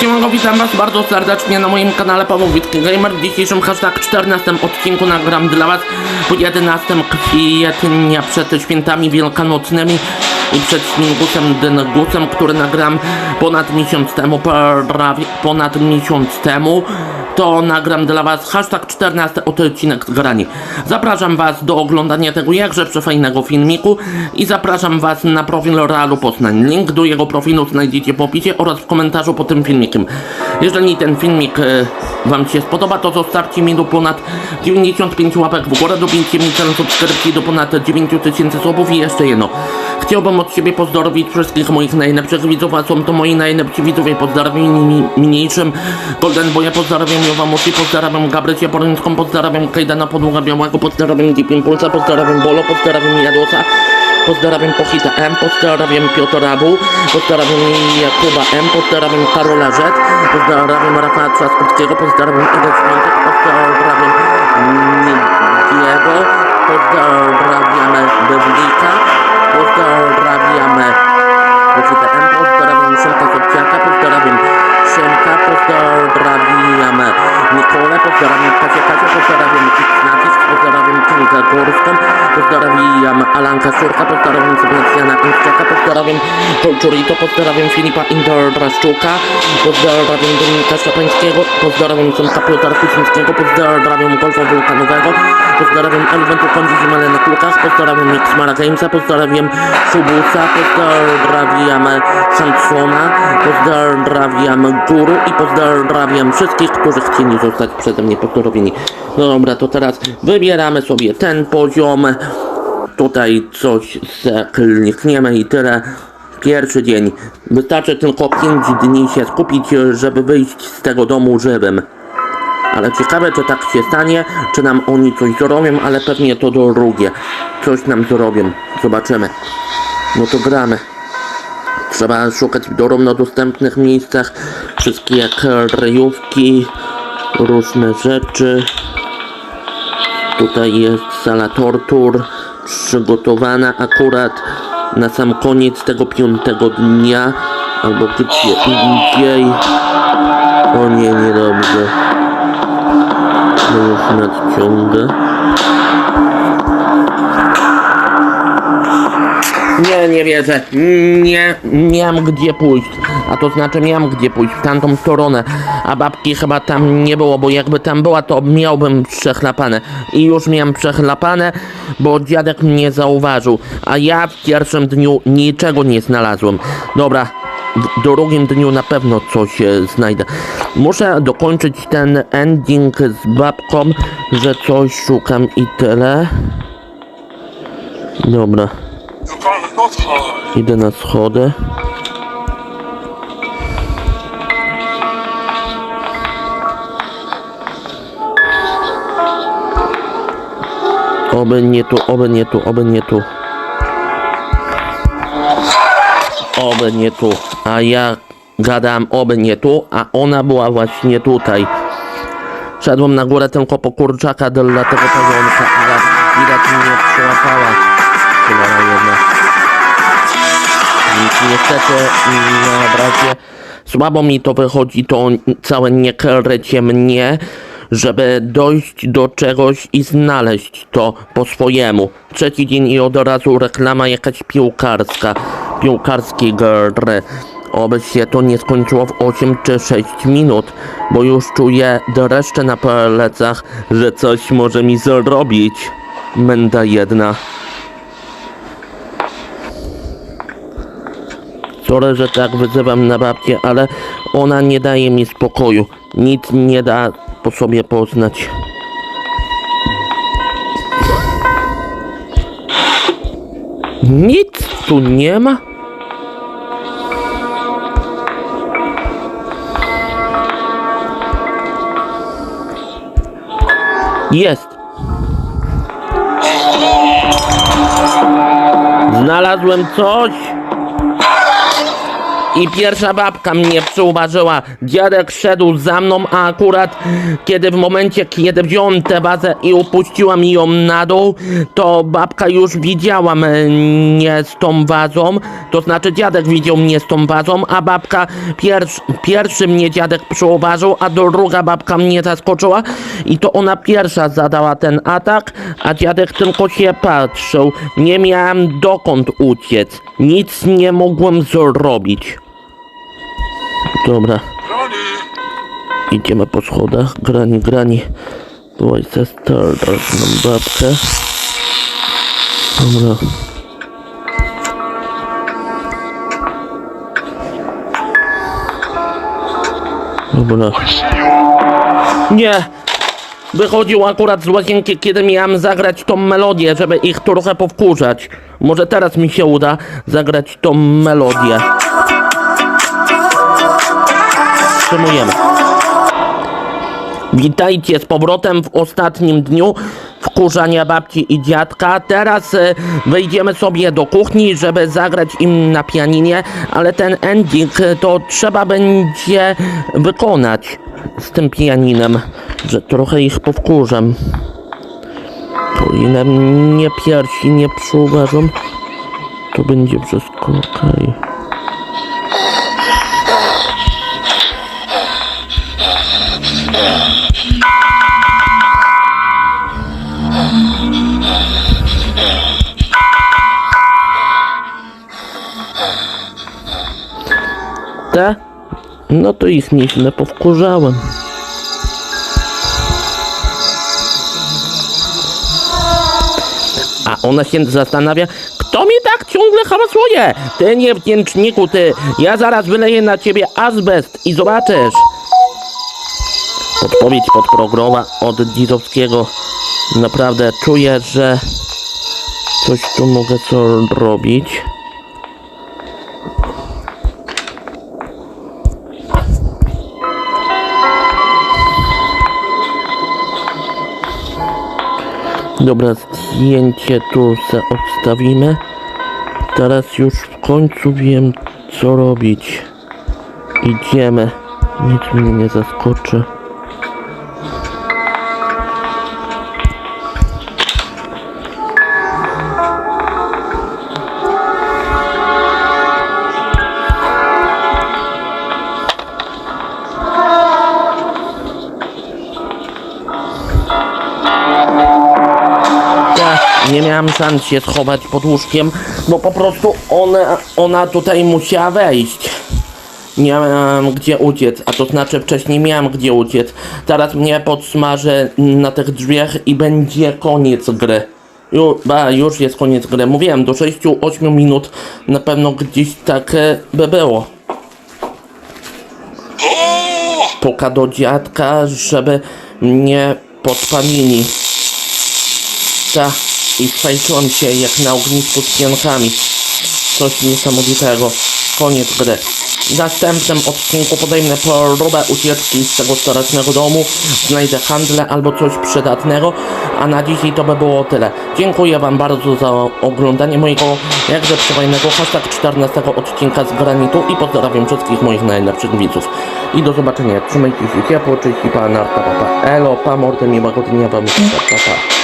Siemanko, witam was bardzo serdecznie na moim kanale Paweł Witki Gamer. W dzisiejszym hashtag 14 odcinku nagram dla was po 11 kwietnia przed świętami wielkanocnymi i przed Śmigusem Dynegusem, który nagram ponad miesiąc temu, prawie ponad miesiąc temu. To nagram dla was hashtag 14 odcinek grani. Zapraszam was do oglądania tego jakże przefajnego filmiku i zapraszam was na profil Realu Poznań. Link do jego profilu znajdziecie w opisie oraz w komentarzu pod tym filmikiem. Jeżeli ten filmik e, wam się spodoba, to zostawcie mi do ponad 95 łapek w górę, dobijcie mi cel subskrypcji do ponad 9000 słowów i jeszcze jedno. Chciałbym od siebie pozdrowić wszystkich moich najlepszych widzów, a są to moi najlepsi widzowie. Pozdrawiam mniejszym Golden Boya, pozdrawiam Jowamusi, pozdrawiam Gabrycię Porońską, pozdrawiam Kajdana Podługa Białego, pozdrawiam Deep Impulsa, pozdrawiam Bolo, pozdrawiam Jadosa, pozdrawiam Pochita M, pozdrawiam Piotra Bu, pozdrawiam Jakuba M, pozdrawiam Karola Z, pozdrawiam Rafała Trzaskowskiego, pozdrawiam Idę Świątek, pozdrawiam Diego, pozdrawiamy Bewlika, pozdrawiamy Pochita M, pozdrawiam Szymka Sobciaka, połowę podbiorami, takie, takie podbiorami, Górską, pozdrawiam Alanka Surka, pozdrawiam Sebastiana Antczaka, pozdrawiam Polczurito, pozdrawiam Filipa Indraszczuka, pozdrawiam Dominika Szczepańskiego, pozdrawiam Tomka Piotra Kuczyńskiego, pozdrawiam Golfa Wulkanowego, pozdrawiam Elwentu Kądzi Zimale na Kulkach, pozdrawiam Mixmara Gamesa, pozdrawiam Szubusa, pozdrawiam Szansona, pozdrawiam Guru i pozdrawiam wszystkich, którzy chcieli zostać przeze mnie pozdrowieni. No dobra, to teraz wybieramy sobie ten poziom. Tutaj coś zaklikniemy i tyle. Pierwszy dzień. Wystarczy tylko 5 dni się skupić, żeby wyjść z tego domu żywym. Ale ciekawe, czy tak się stanie, czy nam oni coś zrobią, ale pewnie to drugie. Coś nam zrobią. Zobaczymy. No to gramy. Trzeba szukać w dostępnych miejscach wszystkie kryjówki, różne rzeczy. Tutaj jest sala tortur przygotowana akurat na sam koniec tego piątego dnia albo gdzie indziej. O nie, niedobrze. No już nadciąga. Nie, nie wierzę. Nie, nie mam gdzie pójść. A to znaczy miałem gdzie pójść, w tamtą stronę. A babki chyba tam nie było, bo jakby tam była, to miałbym przechlapane. I już miałem przechlapane, bo dziadek mnie zauważył. A ja w pierwszym dniu niczego nie znalazłem. Dobra, w drugim dniu na pewno coś e, znajdę. Muszę dokończyć ten ending z babką, że coś szukam i tyle. Dobra. Idę na schody. Oby nie tu, oby nie tu, oby nie tu. Oby nie tu. A ja gadałem oby nie tu, a ona była właśnie tutaj. Szedłem na górę tylko po kurczaka dla tego pająka, widać mnie przyłapała. Cholera jedna. Ni- Niestety na razie słabo mi to wychodzi, to całe niekrycie mnie, żeby dojść do czegoś i znaleźć to po swojemu. Trzeci dzień i od razu reklama jakaś piłkarska, piłkarskiej gry. Oby się to nie skończyło w 8 czy 6 minut, bo już czuję dreszcze na plecach, że coś może mi zrobić. Menda jedna. Sorry, że tak wyzywam na babcię, ale ona nie daje mi spokoju. Nic nie da po sobie poznać. Nic tu nie ma? Jest. Znalazłem coś. I pierwsza babka mnie przyuważyła. Dziadek szedł za mną, a akurat kiedy w momencie, kiedy wziąłem tę wazę i upuściłam ją na dół, to babka już widziała mnie z tą wazą, to znaczy dziadek widział mnie z tą wazą, a babka pierwszy, pierwszy mnie dziadek przyuważył, a druga babka mnie zaskoczyła i to ona pierwsza zadała ten atak, a dziadek tylko się patrzył. Nie miałem dokąd uciec. Nic nie mogłem zrobić. Dobra, idziemy po schodach. Grani, grani. Byłaś ze straszną babkę. Dobra. Dobra. Nie! Wychodził akurat z łazienki, kiedy miałem zagrać tą melodię, żeby ich trochę powkurzać. Może teraz mi się uda zagrać tą melodię. Witajcie z powrotem w ostatnim dniu wkurzania babci i dziadka. Teraz e, wejdziemy sobie do kuchni, żeby zagrać im na pianinie, ale ten ending e, to trzeba będzie wykonać z tym pianinem, że trochę ich powkurzam. To ile mnie piersi nie przyuważą, to będzie wszystko okej. Te? No to ich nieźle powkurzałem. A ona się zastanawia, kto mi tak ciągle hałasuje? Ty niewdzięczniku, ty. Ja zaraz wyleję na ciebie azbest i zobaczysz. Odpowiedź podprogowa od Dizowskiego. Naprawdę czuję, że coś tu mogę zrobić. Dobra, zdjęcie tu se odstawimy. Teraz już w końcu wiem co robić. Idziemy. Nic mnie nie zaskoczy. Nie miałam szans się schować pod łóżkiem, bo po prostu ona, ona tutaj musiała wejść. Nie miałam gdzie uciec, a to znaczy wcześniej miałam gdzie uciec. Teraz mnie podsmażę na tych drzwiach i będzie koniec gry. Ju, ba, już jest koniec gry. Mówiłem, do 6-8 minut na pewno gdzieś tak e, by było. Puka do dziadka, żeby mnie podpalili. Ta, i spajczyłam się jak na ognisku z piankami. Coś niesamowitego. Koniec gry. W następnym odcinku podejmę próbę ucieczki z tego strasznego domu, znajdę handlę albo coś przydatnego, a na dzisiaj to by było tyle. Dziękuję Wam bardzo za oglądanie mojego jakże przewajnego hashtag 14 odcinka z granitu i pozdrawiam wszystkich moich najlepszych widzów. I do zobaczenia. Trzymajcie się ciepło, cześć i pa, narka, papa. Elo, pa, mordę, miłego dnia Wam, pa, pa.